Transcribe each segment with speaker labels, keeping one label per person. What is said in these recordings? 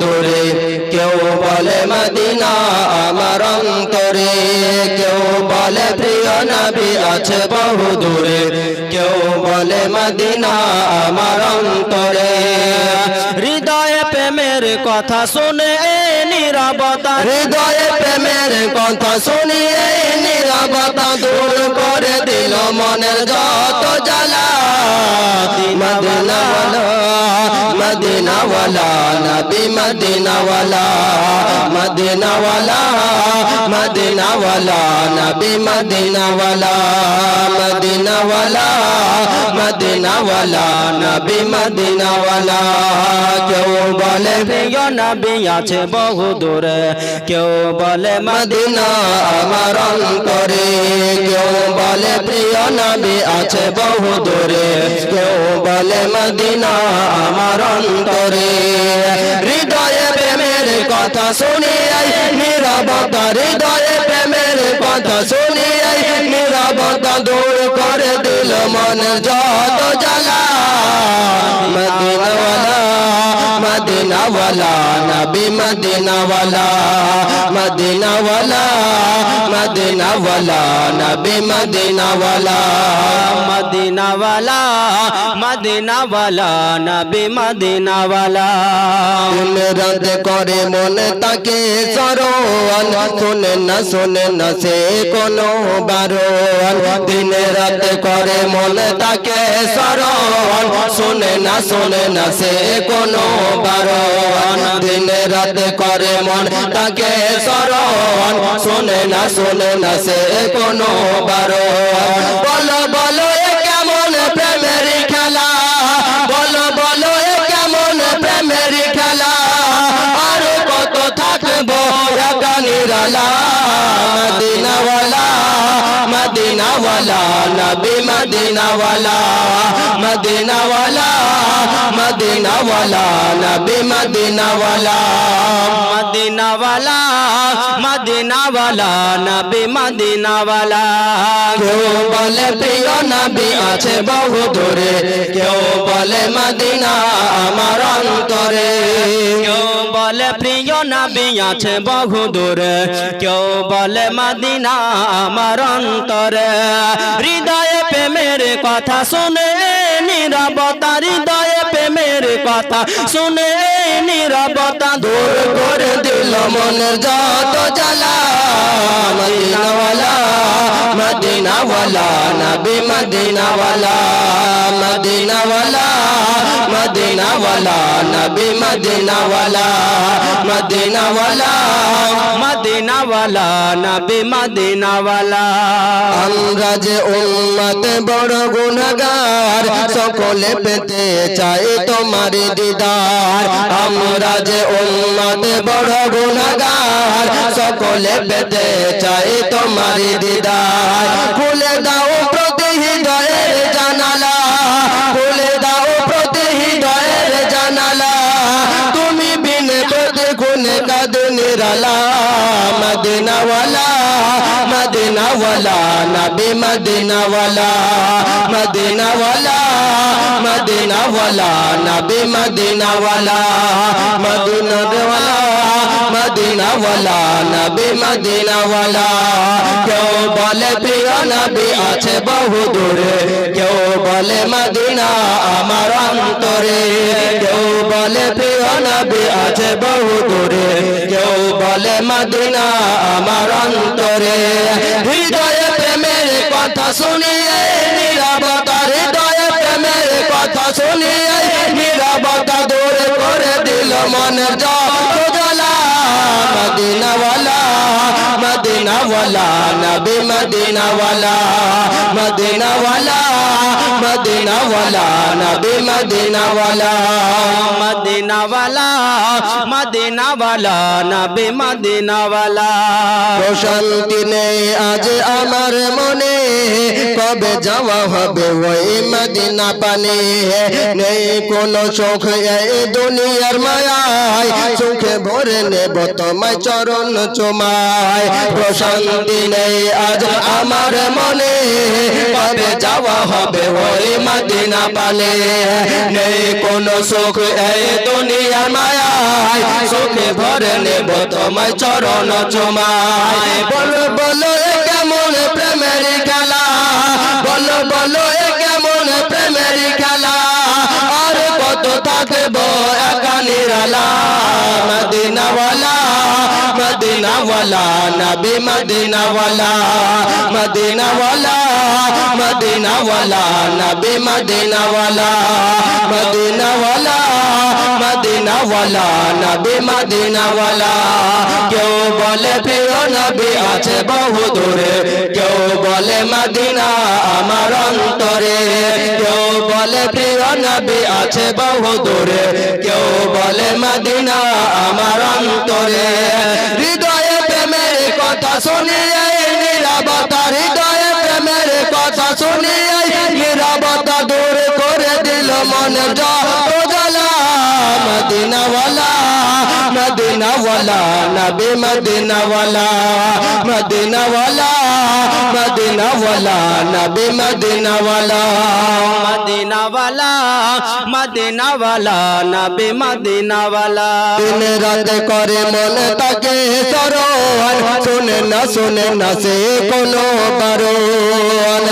Speaker 1: দূরে। কেউ বলে মদিনা আমার অন্তরে। কেউ বলে প্রিয় নবী আছে বহু দূরে। কেউ বলে মদিনা আমার অন্তরে।
Speaker 2: হৃদয়ে প্রেমের কথা শুনে এই নীরবতা।
Speaker 1: হৃদয়ে প্রেমের কথা শুনিয়ে নিরবতা দূর করে দিল মনের যত জ্বালা। মদিনাওয়ালা মদিনাওয়ালা, নবী মদিনাওয়ালা মদিনাওয়ালা মদিনাওয়ালা, নবী মদিনাওয়ালা মদিনাওয়ালা মদিনাওয়ালা, নবী মদিনাওয়ালা। বলে
Speaker 2: প্রিয় নবী আছে বহু দূরে। কেউ বলে
Speaker 1: মদিনা আমার অন্তরে। কেউ বলে প্রিয় নবী আছে বহু দূরে। কেউ বলে মদিনা আমার অন্তরে। হৃদয়ে প্রেমের কথা শুনি নিরবতা, হৃদয়ে প্রেমের কথা শুনি নিরবতা দূর করে দিল মন যত জ্বালা। মদিনাওয়ালা মদিনাওয়ালা নবী মদিনাওয়ালা মদিনাওয়ালা মদিনাওয়ালা নবী মদিনাওয়ালা
Speaker 2: মদিনাওয়ালা মদিনাওয়ালা নবী মদিনাওয়ালা
Speaker 1: মেরাদ করে মনে তাকে সরোয়ান শুনে না শুনে না সে কোনো বারোয়ান দিনে রাত করে মনে তাকে সরোয়ান শুনে না শুনে না সে কোনো বারোয়ান দিনে রাত করে মন তাকে সরোয়ান শুনে না শুনে না সে কোনো বারোয়ান বলো বলো কেমন প্রেমের খেলা? বলো বলো কেমন প্রেমের খেলা? আর কত থাকব নিরালা? মদিনাওয়ালা মদিনাওয়ালা, নবী মদিনাওয়ালা নবী মদিনাওয়ালা।
Speaker 2: মদিনাওয়ালা মদিনাওয়ালা নবী মদিনাওয়ালা।
Speaker 1: কেউ বলে প্রিয় নবী আছে বহু দূরে। কেউ বলে মদিনা আমার অন্তরে।
Speaker 2: কেউ বলে প্রিয় নবী আছে বহু দূরে। কেউ বলে মদিনা আমার অন্তরে। হৃদয়ে প্রেমের কথা শুনে নীরবতা কথা শুনে নীরবতা দূর
Speaker 1: করে দিল মনের যত জ্বালা। মদিনাওয়ালা মদিনাওয়ালা, নবী মদিনাওয়ালা মদিনাওয়ালা মদিনাওয়ালা, নবী মদিনাওয়ালা মদিনাওয়ালা
Speaker 2: মদিনাওয়ালা, নবী মদিনাওয়ালা।
Speaker 1: আমরা যে উম্মত বড় গুণগার সকলে পেতে চাই তোমার দিদার। আমরা যে উম্মত, বড় গুণগার সকলে পেতে চাই তোমার দিদার। খুলে দাও প্রতি হৃদয়ের জানালা। খুলে দাও প্রতি হৃদয়ের জানালা। তুমি বিনে প্রতি খুনে কাঁদে নিরালা। মদিনাওয়ালা মদিনাওয়ালা, নবী মদিনাওয়ালা মদিনাওয়ালা। মদিনাওয়ালা নবী মদিনাওয়ালা মদিনাওয়ালা মদিনাওয়ালা নবী মদিনাওয়ালা কেউ বলে প্রিয় নবী আছে বহু দূরে কেউ বলে মদিনা আমার অন্তরে কেউ বলে প্রিয় নবী আছে বহু দূরে কেউ বলে মদিনা আমার অন্তরে হৃদয়ে প্রেমের কথা শুনিয়ে শুনিয়ে নিরবতা দূর করে দিল মনের যত জ্বালা মদিনাওয়ালা মদিনাওয়ালা নবী মদিনাওয়ালা মদিনাওয়ালা। মদিনাওয়ালা নবী মদিনাওয়ালা।
Speaker 2: মদিনাওয়ালা মদিনাওয়ালা নবী মদিনাওয়ালা।
Speaker 1: প্রশান্তি নেই আজ আমার মনে কবে যাওয়া হবে ওই মদিনা পানে? নেই কোনো সুখ এই দুনিয়ার মায়ায় সুখে ভরে নেব তোমায় চরণ চুমায়। প্রশান্তি নেই আজ আমার মনে যাওয়া হবে ওই মদিনা পানে নেই কোনো সুখ এই দুনিয়ার মায়ায়। ভরে নেব তোমায় চরণ চুমায়। বলো বলো কেমন প্রেমের খেলা? বলো বলো কেমন প্রেমের খেলা? আর কত থাকব একা নিরালা? মদিনাওয়ালা মদিনাওয়ালা, নবী মদিনাওয়ালা মদিনাওয়ালা। মদিনাওয়ালা নবী মদিনাওয়ালা মদিনাওয়ালা মদিনাওয়ালা নবী মদিনাওয়ালা কেউ বলে প্রিয় নবী আছে বহু দূরে কেউ বলে মদিনা আমার অন্তরে কেউ বলে প্রিয় নবী আছে বহু দূরে কেউ বলে মদিনা আমার অন্তরে হৃদয়ে প্রেমের কথা শুনিয়ে কথা শুনিয়ে নিরাপত্তা দূর করে দিল মন যত জ্বালা মদিনাওয়ালা মদিনাওয়ালা নবী মদিনাওয়ালা মদিনাওয়ালা মদিনাওয়ালা নবী মদিনাওয়ালা
Speaker 2: মদিনাওয়ালা মদিনাওয়ালা নবী মদিনাওয়ালা
Speaker 1: দিন রাত করে মন তাকে সরোয়ার। শুনে না শুনে না সে কোনো বারণ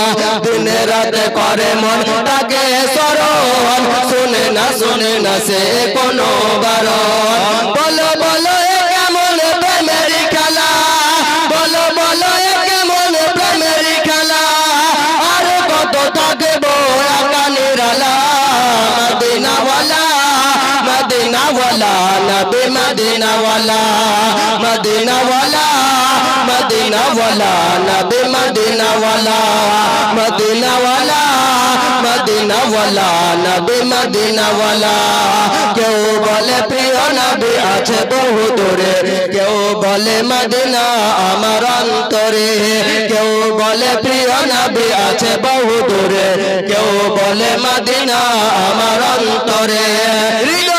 Speaker 1: দিন রাত করে মন তাকে সরোয়ার। শুনে না শুনে না সে কোনো বারণ বলো মদিনাওয়ালা নবী মদিনাওয়ালা মদিনাওয়ালা মদিনাওয়ালা নবী মদিনাওয়ালা মদিনাওয়ালা মদিনাওয়ালা নবী মদিনাওয়ালা কেউ বলে প্রিয় নবী আছে বহু দূরে কেউ বলে মদিনা আমার অন্তরে কেউ বলে প্রিয় নবী আছে বহু দূরে কেউ বলে মদিনা আমার অন্তরে হৃদয়ে